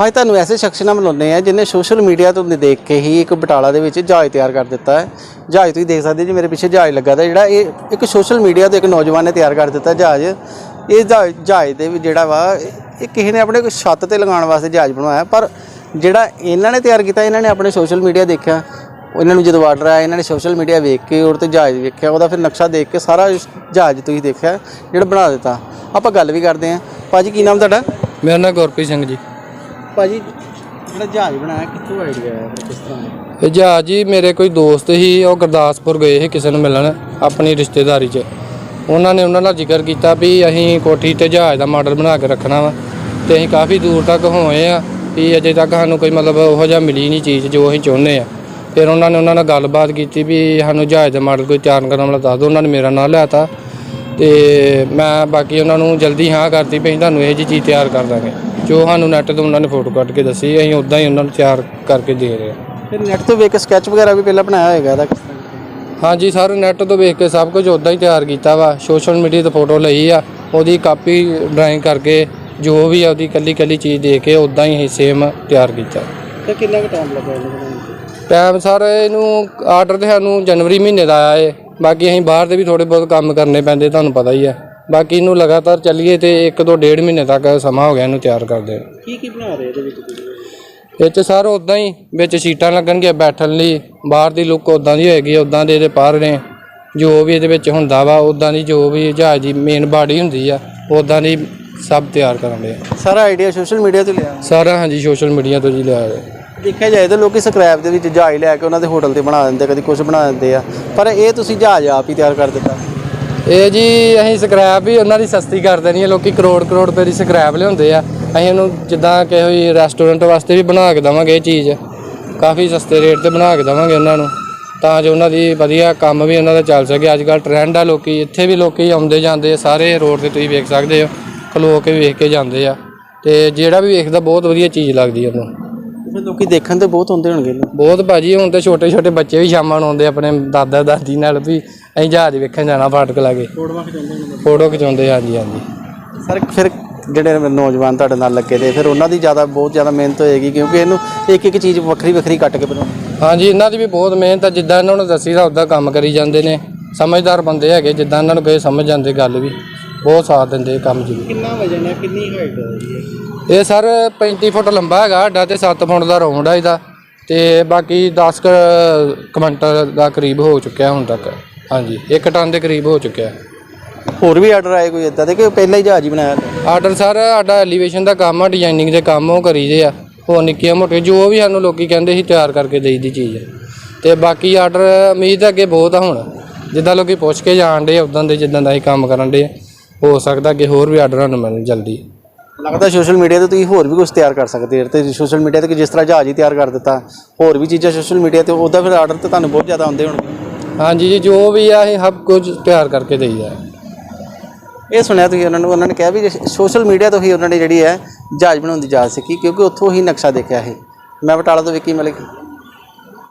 ਹਾਂ ਤੁਹਾਨੂੰ ਐਸੇ ਸ਼ਖਸ ਨਾਲ ਮਿਲਾਉਂਦੇ ਆ ਜਿਨੇ ਸੋਸ਼ਲ ਮੀਡੀਆ ਤੋਂ ਦੇਖ ਕੇ ਹੀ ਇੱਕ ਬਟਾਲਾ ਦੇ ਵਿੱਚ ਜਹਾਜ਼ ਤਿਆਰ ਕਰ ਦਿੱਤਾ ਹੈ। ਜਹਾਜ਼ ਤੁਸੀਂ ਦੇਖ ਸਕਦੇ ਜੀ, ਮੇਰੇ ਪਿੱਛੇ ਜਹਾਜ਼ ਲੱਗਾ ਦਾ ਜਿਹੜਾ ਇਹ ਇੱਕ ਸੋਸ਼ਲ ਮੀਡੀਆ ਤੋਂ ਇੱਕ ਨੌਜਵਾਨ ਨੇ ਤਿਆਰ ਕਰ ਦਿੱਤਾ ਜਹਾਜ਼। ਇਹ ਜਹਾ- ਜਹਾਜ਼ ਦੇ ਜਿਹੜਾ ਵਾ, ਇਹ ਕਿਸੇ ਨੇ ਆਪਣੇ ਕੋਈ ਛੱਤ ਤੇ ਲਗਾਉਣ ਵਾਸਤੇ ਜਹਾਜ਼ ਬਣਵਾਇਆ, ਪਰ ਜਿਹੜਾ ਇਹਨਾਂ ਨੇ ਤਿਆਰ ਕੀਤਾ, ਇਹਨਾਂ ਨੇ ਆਪਣੇ ਸੋਸ਼ਲ ਮੀਡੀਆ ਦੇਖਿਆ। ਇਹਨਾਂ ਨੂੰ ਜਦੋਂ ਆਰਡਰ ਆਇਆ ਇਹਨਾਂ ਨੇ ਸੋਸ਼ਲ ਮੀਡੀਆ ਵੇਖ ਕੇ ਉਹ ਤੇ ਜਹਾਜ਼ ਵੇਖਿਆ, ਉਹਦਾ ਫਿਰ ਨਕਸ਼ਾ ਦੇਖ ਕੇ ਸਾਰਾ ਜਹਾਜ਼ ਤੁਸੀਂ ਦੇਖਿਆ, ਜਿਹੜਾ ਬਣਾ ਦਿੱਤਾ। ਆਪਾਂ ਗੱਲ ਵੀ ਕਰਦੇ ਹਾਂ। ਭਾਜੀ ਕੀ ਨਾਮ ਤੁਹਾਡਾ? ਮੇਰਾ ਨਾਮ ਗੁਰਪ੍ਰੀਤ ਸਿੰਘ ਜੀ। ਭਾਜੀ, ਜਿਹੜਾ ਜਹਾਜ਼ ਬਣਾਇਆ, ਕਿੱਥੋਂ ਆਈਡੀਆ ਆਇਆ ਫਿਰ ਕਿਸ ਤਰ੍ਹਾਂ ਇਹ ਜਹਾਜ਼ ਜੀ ਮੇਰੇ ਕੋਈ ਦੋਸਤ ਸੀ ਉਹ ਗੁਰਦਾਸਪੁਰ ਗਏ ਸੀ ਕਿਸੇ ਨੂੰ ਮਿਲਣ, ਆਪਣੀ ਰਿਸ਼ਤੇਦਾਰੀ 'ਚ। ਉਹਨਾਂ ਨੇ ਉਹਨਾਂ ਨਾਲ ਜ਼ਿਕਰ ਕੀਤਾ ਵੀ ਅਸੀਂ ਕੋਠੀ ਤੇ ਜਹਾਜ਼ ਦਾ ਮਾਡਲ ਬਣਾ ਕੇ ਰੱਖਣਾ ਵਾ, ਤੇ ਅਸੀਂ ਕਾਫੀ ਦੂਰ ਤੱਕ ਹੋਏ ਆ, ਵੀ ਅਜੇ ਤੱਕ ਸਾਨੂੰ ਕੋਈ ਮਤਲਬ ਉਹੋ ਜਿਹਾ ਮਿਲੀ ਨਹੀਂ ਚੀਜ਼ ਜੋ ਅਸੀਂ ਚਾਹੁੰਦੇ ਆ। ਫਿਰ ਉਹਨਾਂ ਨੇ ਉਹਨਾਂ ਨਾਲ ਗੱਲਬਾਤ ਕੀਤੀ ਵੀ ਸਾਨੂੰ ਜਹਾਜ਼ ਦਾ ਮਾਡਲ ਕੋਈ ਤਿਆਰ ਕਰਨ ਵਾਲਾ ਦੱਸ ਦਿਓ, ਉਹਨਾਂ ਨੇ ਮੇਰਾ ਨਾਂ ਲਿਆ ਤਾ ਤੇ ਮੈਂ ਬਾਕੀ ਉਹਨਾਂ ਨੂੰ ਜਲਦੀ ਹਾਂ ਕਰਤੀ ਵੀ ਅਸੀਂ ਤੁਹਾਨੂੰ ਇਹ ਜੀ ਚੀਜ਼ ਤਿਆਰ ਕਰ ਦਾਂਗੇ। ਜੋ ਸਾਨੂੰ ਨੈੱਟ ਤੋਂ ਉਹਨਾਂ ਨੇ ਫੋਟੋ ਕੱਢ ਕੇ ਦੱਸੀ ਅਸੀਂ ਉਦਾਂ ਹੀ ਉਹਨਾਂ ਨੂੰ ਤਿਆਰ ਕਰਕੇ ਦੇ ਰਹੇ ਹਾਂ। ਫਿਰ ਨੈਟ ਤੋਂ ਵੇਖ ਕੇ ਸਕੈਚ ਵਗੈਰਾ ਵੀ ਪਹਿਲਾਂ ਬਣਾਇਆ ਹੋਏਗਾ ਇਹਦਾ? ਕਿਸ ਤਰ੍ਹਾਂ ਹਾਂਜੀ ਸਰ ਨੈਟ ਤੋਂ ਵੇਖ ਕੇ ਸਭ ਕੁਝ ਉਦਾਂ ਹੀ ਤਿਆਰ ਕੀਤਾ ਵਾ। ਸੋਸ਼ਲ ਮੀਡੀਆ ਤੇ ਫੋਟੋ ਲਈ ਆ ਉਹਦੀ ਕਾਪੀ ਡਰਾਇੰਗ ਕਰਕੇ ਜੋ ਵੀ ਆ ਉਹਦੀ ਕੱਲੀ ਕੱਲੀ ਚੀਜ਼ ਦੇ ਕੇ ਉਦਾਂ ਹੀ ਸੇਮ ਤਿਆਰ ਕੀਤਾ। ਤੇ ਕਿੰਨਾ ਕੁ ਟਾਈਮ ਲੱਗਾ ਇਹਨੂੰ ਬਣਾਉਣ 'ਚ ਟਾਈਮ ਸਰ ਇਹਨੂੰ ਆਰਡਰ ਤੇ ਸਾਨੂੰ ਜਨਵਰੀ ਮਹੀਨੇ ਦਾ ਆਇਆ ਏ। ਬਾਕੀ ਅਸੀਂ ਬਾਹਰ ਦੇ ਵੀ ਥੋੜੇ ਬਹੁਤ ਕੰਮ ਕਰਨੇ ਪੈਂਦੇ ਤੁਹਾਨੂੰ ਪਤਾ ਹੀ ਆ। ਬਾਕੀ ਇਹਨੂੰ ਲਗਾਤਾਰ ਚੱਲੀਏ ਤੇ ਇੱਕ ਤੋਂ ਡੇਢ ਮਹੀਨੇ ਤੱਕ ਸਮਾਂ ਹੋ ਗਿਆ ਇਹਨੂੰ ਤਿਆਰ ਕਰਦੇ। ਕੀ ਕੀ ਬਣਾ ਰਹੇ ਇਹਦੇ ਵਿੱਚ ਤੁਸੀਂ? ਇਹ 'ਚ ਸਰ ਉਦਾਂ ਹੀ ਵਿੱਚ ਸੀਟਾਂ ਲੱਗਣਗੀਆਂ ਬੈਠਣ ਲਈ ਬਾਹਰ ਦੀ ਲੁੱਕ ਉਦਾਂ ਦੀ ਹੋਏਗੀ ਉਦਾਂ ਦੇ ਇਹਦੇ ਪਰ ਨੇ। ਜੋ ਵੀ ਇਹਦੇ ਵਿੱਚ ਹੁੰਦਾ ਵਾ ਉਦਾਂ ਦੀ ਜੋ ਵੀ ਜਹਾਜ਼ ਦੀ ਮੇਨ ਬਾਡੀ ਹੁੰਦੀ ਆ ਉਦਾਂ ਦੀ ਸਭ ਤਿਆਰ ਕਰਾਂਗੇ ਆ। ਸਾਰਾ ਆਈਡੀਆ ਸੋਸ਼ਲ ਮੀਡੀਆ ਤੋਂ ਲਿਆ। ਸਾਰਾ ਹਾਂਜੀ ਸੋਸ਼ਲ ਮੀਡੀਆ ਤੋਂ ਜੀ ਲਿਆ ਹੈ ਦੇਖਿਆ ਜਾਏ ਤਾਂ ਲੋਕੀ ਸਕ੍ਰੈਪ ਦੇ ਵਿੱਚ ਜਹਾਜ਼ ਲੈ ਕੇ ਉਹਨਾਂ ਦੇ ਹੋਟਲ ਤੇ ਬਣਾ ਦਿੰਦੇ ਕਦੀ ਕੁਝ ਬਣਾ ਦਿੰਦੇ ਆ। ਪਰ ਇਹ ਤੁਸੀਂ ਜਹਾਜ਼ ਆਪ ਹੀ ਤਿਆਰ ਕਰ ਦਿੱਤਾ। ਇਹ ਜੀ ਅਸੀਂ ਸਕ੍ਰੈਪ ਵੀ ਉਹਨਾਂ ਦੀ ਸਸਤੀ ਕਰ ਦੇਣੀ ਹੈ ਲੋਕੀ ਕਰੋੜ ਕਰੋੜ ਰੁਪਏ ਦੀ ਸਕ੍ਰੈਪ ਲਿਆਉਂਦੇ ਆ। ਅਸੀਂ ਉਹਨੂੰ ਜਿੱਦਾਂ ਕਿਸੇ ਵੀ ਰੈਸਟੋਰੈਂਟ ਵਾਸਤੇ ਵੀ ਬਣਾ ਕੇ ਦੇਵਾਂਗੇ ਇਹ ਚੀਜ਼। ਕਾਫੀ ਸਸਤੇ ਰੇਟ ਤੇ ਬਣਾ ਕੇ ਦੇਵਾਂਗੇ ਉਹਨਾਂ ਨੂੰ। ਤਾਂ ਜੋ ਉਹਨਾਂ ਦੀ ਵਧੀਆ ਕੰਮ ਵੀ ਉਹਨਾਂ ਦਾ ਚੱਲ ਸਕੇ। ਅੱਜ ਕੱਲ ਟ੍ਰੈਂਡ ਆ ਲੋਕੀ ਇੱਥੇ ਵੀ ਲੋਕੀ ਆਉਂਦੇ ਜਾਂਦੇ ਆ ਸਾਰੇ ਰੋਡ ਤੇ ਤੁਸੀਂ ਵੇਖ ਸਕਦੇ ਹੋ ਖਲੋ ਕੇ ਵੇਖ ਕੇ ਜਾਂਦੇ ਆ। ਤੇ ਜਿਹੜਾ ਵੀ ਵੇਖਦਾ ਬਹੁਤ ਵਧੀਆ ਚੀਜ਼ ਲੱਗਦੀ ਉਹਨੂੰ। ਫਿਰ ਲੋਕੀ ਦੇਖਣ ਤੇ ਬਹੁਤ ਹੁੰਦੇ ਹੋਣਗੇ। ਬਹੁਤ ਭਾਜੀ ਹੁਣ ਤੇ ਛੋਟੇ ਛੋਟੇ ਬੱਚੇ ਵੀ ਸ਼ਾਮਾਂ ਨੂੰ ਆਉਂਦੇ ਆਪਣੇ ਦਾਦਾ ਦਾਦੀ ਨਾਲ ਵੀ। ਅਸੀਂ ਜਹਾਜ਼ ਵੇਖਣ ਜਾਣਾ ਫਾਟਕ ਲਾਗੇ ਫੋਟੋਆਂ ਖਿਚਾਉਂਦੇ ਹੋਣਗੇ ਫੋਟੋ ਖਿਚਾਉਂਦੇ ਹਾਂਜੀ ਹਾਂਜੀ। ਸਰ ਫਿਰ ਜਿਹੜੇ ਨੌਜਵਾਨ ਤੁਹਾਡੇ ਨਾਲ ਲੱਗੇ ਤੇ ਫਿਰ ਉਹਨਾਂ ਦੀ ਜ਼ਿਆਦਾ ਬਹੁਤ ਜ਼ਿਆਦਾ ਮਿਹਨਤ ਹੋਏਗੀ ਕਿਉਂਕਿ ਇਹਨੂੰ ਇੱਕ ਇੱਕ ਚੀਜ਼ ਵੱਖਰੀ ਵੱਖਰੀ ਕੱਟ ਕੇ ਬਣਾਉਣੀ। ਹਾਂਜੀ ਇਹਨਾਂ ਦੀ ਵੀ ਬਹੁਤ ਮਿਹਨਤ ਆ ਜਿੱਦਾਂ ਇਹਨਾਂ ਨੂੰ ਦੱਸੀਦਾ ਉਦਾਂ ਕੰਮ ਕਰੀ ਜਾਂਦੇ ਨੇ। ਸਮਝਦਾਰ ਬੰਦੇ ਹੈਗੇ ਜਿੱਦਾਂ ਇਹਨਾਂ ਨੂੰ ਕਹੇ ਸਮਝ ਜਾਂਦੇ ਗੱਲ ਵੀ। ਬਹੁਤ ਸਾਥ ਦਿੰਦੇ ਕੰਮ ਵੀ। ਕਿੰਨਾ ਵਜਨ ਹੈ? ਕਿੰਨੀ ਹਾਈਟ ਹੈ? ਜੀ ਇਹ ਸਰ 35 ਫੁੱਟ ਲੰਬਾ ਹੈਗਾ ਸਾਡਾ ਤੇ 7 ਫੁੱਟ ਦਾ ਰਾਉਂਡ ਆ ਇਹਦਾ। ਤੇ ਬਾਕੀ 10 ਕੁ ਕੁਇੰਟਲ ਦਾ ਕਰੀਬ ਹੋ ਚੁੱਕਿਆ ਹੁਣ ਤੱਕ। ਹਾਂਜੀ 1 ਟਨ ਦੇ ਕਰੀਬ ਹੋ ਚੁੱਕਿਆ। ਹੋਰ ਵੀ ਆਰਡਰ ਆਏ ਕੋਈ ਇਦਾਂ ਦੇ ਕਿ ਪਹਿਲਾਂ ਹੀ ਜਹਾਜ਼ ਹੀ ਬਣਾਇਆ ਆਰਡਰ ਸਰ ਸਾਡਾ ਐਲੀਵੇਸ਼ਨ ਦਾ ਕੰਮ ਆ ਡਿਜ਼ਾਈਨਿੰਗ ਦੇ ਕੰਮ ਉਹ ਕਰੀਦੇ ਆ। ਹੋਰ ਨਿੱਕੀਆਂ ਮੋਟੀਆਂ ਜੋ ਵੀ ਸਾਨੂੰ ਲੋਕੀ ਕਹਿੰਦੇ ਸੀ ਤਿਆਰ ਕਰਕੇ ਦੇਈਦੀ ਚੀਜ਼। ਤੇ ਬਾਕੀ ਆਰਡਰ ਉਮੀਦ ਅੱਗੇ ਬਹੁਤ ਆ ਹੁਣ। ਜਿੱਦਾਂ ਲੋਕੀ ਪੁੱਛ ਕੇ ਜਾਣ ਡੇ ਉਦਾਂ ਦੇ ਜਿੱਦਾਂ ਦਾ ਅਸੀਂ ਕੰਮ ਕਰਨ ਡੇ ਹੋ ਸਕਦਾ ਕਿ ਹੋਰ ਵੀ ਆਰਡਰ ਸਾਨੂੰ ਮਿਲਣ ਜਲਦੀ। ਲੱਗਦਾ ਸੋਸ਼ਲ ਮੀਡੀਆ ਤੇ ਤੁਸੀਂ ਹੋਰ ਵੀ ਕੁਝ ਤਿਆਰ ਕਰ ਸਕਦੇ ਹੋ। ਤੇ ਸੋਸ਼ਲ ਮੀਡੀਆ ਤੇ ਜਿਸ ਤਰ੍ਹਾਂ ਜਹਾਜ਼ ਹੀ ਤਿਆਰ ਕਰ ਦਿੱਤਾ ਹੋਰ ਵੀ ਚੀਜ਼ਾਂ ਸੋਸ਼ਲ ਮੀਡੀਆ ਤੇ ਉਹਦਾ ਫਿਰ ਆਰਡਰ ਤੇ ਤੁਹਾਨੂੰ ਬਹੁਤ ਜ਼ਿਆਦਾ ਆਉਂਦੇ ਹੋਣਗੇ। ਹਾਂਜੀ ਜੀ, ਜੋ ਵੀ ਆ, ਇਹ ਸਭ ਕੁਝ ਤਿਆਰ ਕਰਕੇ ਦੇਈਦਾ ਇਹ ਸੁਣਿਆ ਤੁਸੀਂ ਉਹਨਾਂ ਨੂੰ, ਉਹਨਾਂ ਨੇ ਕਿਹਾ ਵੀ ਸੋਸ਼ਲ ਮੀਡੀਆ ਤੋਂ ਹੀ ਉਹਨਾਂ ਨੇ ਜਿਹੜੀ ਹੈ, ਜਹਾਜ਼ ਬਣਾਉਣ ਦੀ ਜਾਚ ਸਿੱਖੀ ਕਿਉਂਕਿ ਉੱਥੋਂ ਹੀ ਨਕਸ਼ਾ ਦੇਖਿਆ ਇਹ। ਮੈਂ ਬਟਾਲਾ ਤੋਂ ਵਿੱਕੀ ਮਲਿਕ।